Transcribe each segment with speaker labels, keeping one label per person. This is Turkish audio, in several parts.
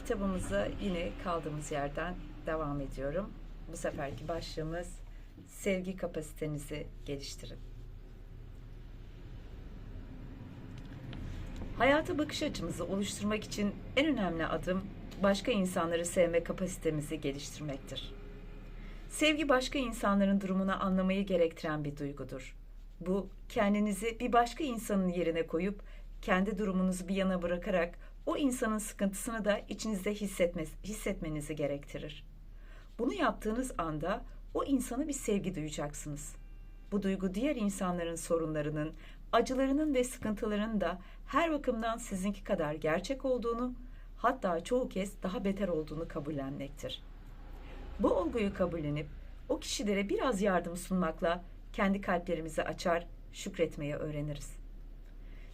Speaker 1: Kitabımıza yine kaldığımız yerden devam ediyorum. Bu seferki başlığımız sevgi kapasitenizi geliştirin. Hayata bakış açımızı oluşturmak için en önemli adım başka insanları sevme kapasitemizi geliştirmektir. Sevgi başka insanların durumunu anlamayı gerektiren bir duygudur. Bu kendinizi bir başka insanın yerine koyup kendi durumunuzu bir yana bırakarak o insanın sıkıntısını da içinizde hissetmez, hissetmenizi gerektirir. Bunu yaptığınız anda o insana bir sevgi duyacaksınız. Bu duygu diğer insanların sorunlarının, acılarının ve sıkıntılarının da her bakımdan sizinki kadar gerçek olduğunu, hatta çoğu kez daha beter olduğunu kabullenmektir. Bu olguyu kabullenip o kişilere biraz yardım sunmakla kendi kalplerimizi açar, şükretmeyi öğreniriz.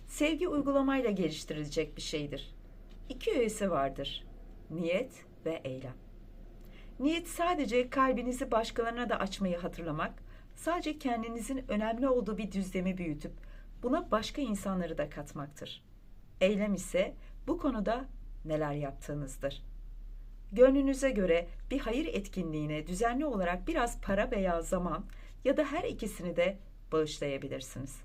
Speaker 1: Sevgi uygulamayla geliştirilecek bir şeydir. İki öğesi vardır. Niyet ve eylem. Niyet sadece kalbinizi başkalarına da açmayı hatırlamak, sadece kendinizin önemli olduğu bir düzlemi büyütüp buna başka insanları da katmaktır. Eylem ise bu konuda neler yaptığınızdır. Gönlünüze göre bir hayır etkinliğine düzenli olarak biraz para veya zaman ya da her ikisini de bağışlayabilirsiniz.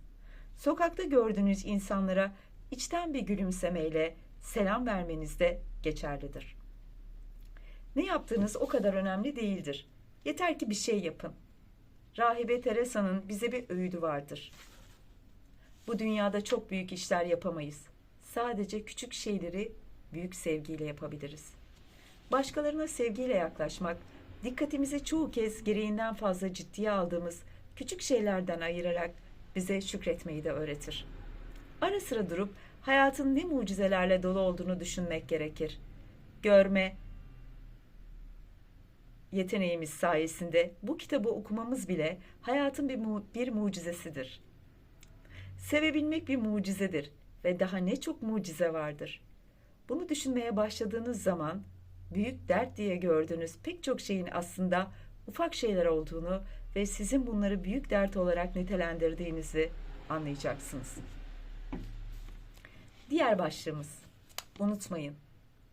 Speaker 1: Sokakta gördüğünüz insanlara içten bir gülümsemeyle selam vermeniz de geçerlidir. Ne yaptığınız o kadar önemli değildir. Yeter ki bir şey yapın. Rahibe Teresa'nın bize bir öğüdü vardır. Bu dünyada çok büyük işler yapamayız. Sadece küçük şeyleri büyük sevgiyle yapabiliriz. Başkalarına sevgiyle yaklaşmak, dikkatimizi çoğu kez gereğinden fazla ciddiye aldığımız küçük şeylerden ayırarak bize şükretmeyi de öğretir. Ara sıra durup hayatın ne mucizelerle dolu olduğunu düşünmek gerekir. Görme yeteneğimiz sayesinde bu kitabı okumamız bile hayatın bir, mu- bir mucizesidir. Sevebilmek bir mucizedir ve daha ne çok mucize vardır. Bunu düşünmeye başladığınız zaman büyük dert diye gördüğünüz pek çok şeyin aslında ufak şeyler olduğunu ve sizin bunları büyük dert olarak nitelendirdiğinizi anlayacaksınız. Diğer başlığımız. Unutmayın.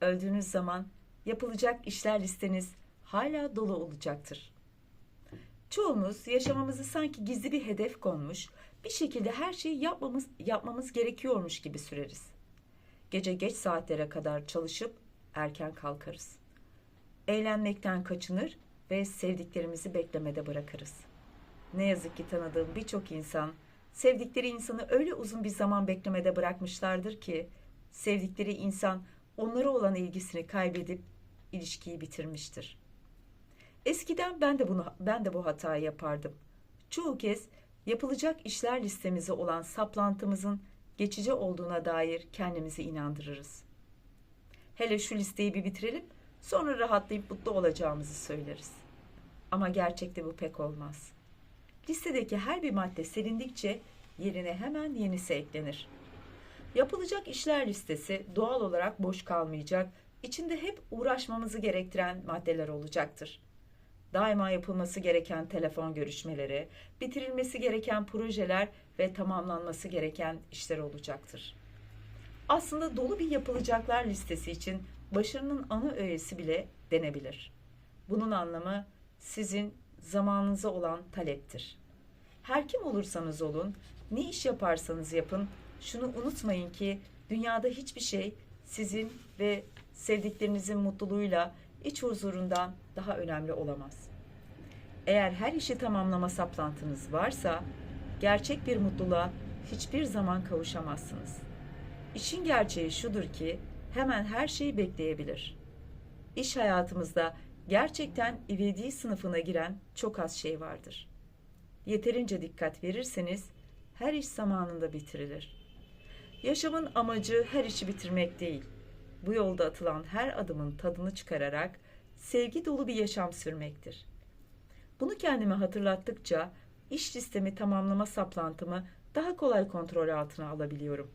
Speaker 1: Öldüğünüz zaman yapılacak işler listeniz hala dolu olacaktır. Çoğumuz yaşamamızı sanki gizli bir hedef konmuş, bir şekilde her şeyi yapmamız yapmamız gerekiyormuş gibi süreriz. Gece geç saatlere kadar çalışıp erken kalkarız. Eğlenmekten kaçınır ve sevdiklerimizi beklemede bırakırız. Ne yazık ki tanıdığım birçok insan sevdikleri insanı öyle uzun bir zaman beklemede bırakmışlardır ki sevdikleri insan onlara olan ilgisini kaybedip ilişkiyi bitirmiştir. Eskiden ben de bunu ben de bu hatayı yapardım. Çoğu kez yapılacak işler listemize olan saplantımızın geçici olduğuna dair kendimizi inandırırız. Hele şu listeyi bir bitirelim, sonra rahatlayıp mutlu olacağımızı söyleriz. Ama gerçekte bu pek olmaz. Listedeki her bir madde silindikçe yerine hemen yenisi eklenir. Yapılacak işler listesi doğal olarak boş kalmayacak, içinde hep uğraşmamızı gerektiren maddeler olacaktır. Daima yapılması gereken telefon görüşmeleri, bitirilmesi gereken projeler ve tamamlanması gereken işler olacaktır. Aslında dolu bir yapılacaklar listesi için başarının ana öğesi bile denebilir. Bunun anlamı sizin zamanınıza olan taleptir. Her kim olursanız olun, ne iş yaparsanız yapın, şunu unutmayın ki dünyada hiçbir şey sizin ve sevdiklerinizin mutluluğuyla, iç huzurundan daha önemli olamaz. Eğer her işi tamamlama saplantınız varsa, gerçek bir mutluluğa hiçbir zaman kavuşamazsınız. İşin gerçeği şudur ki hemen her şeyi bekleyebilir. İş hayatımızda gerçekten ivedi sınıfına giren çok az şey vardır. Yeterince dikkat verirseniz her iş zamanında bitirilir. Yaşamın amacı her işi bitirmek değil. Bu yolda atılan her adımın tadını çıkararak sevgi dolu bir yaşam sürmektir. Bunu kendime hatırlattıkça iş listemi tamamlama saplantımı daha kolay kontrol altına alabiliyorum.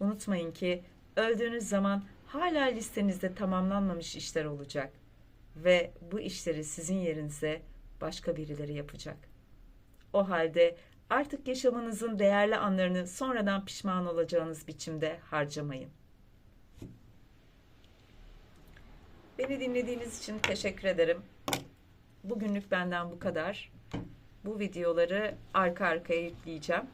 Speaker 1: Unutmayın ki öldüğünüz zaman hala listenizde tamamlanmamış işler olacak ve bu işleri sizin yerinize başka birileri yapacak. O halde artık yaşamınızın değerli anlarını sonradan pişman olacağınız biçimde harcamayın. Beni dinlediğiniz için teşekkür ederim. Bugünlük benden bu kadar. Bu videoları arka arkaya yükleyeceğim.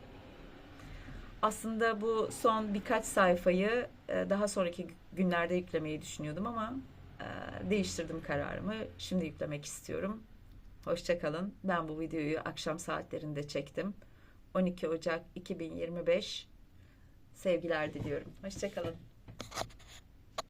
Speaker 1: Aslında bu son birkaç sayfayı e, daha sonraki günlerde yüklemeyi düşünüyordum ama e, değiştirdim kararımı. Şimdi yüklemek istiyorum. Hoşçakalın. Ben bu videoyu akşam saatlerinde çektim. 12 Ocak 2025 sevgiler diliyorum. Hoşçakalın.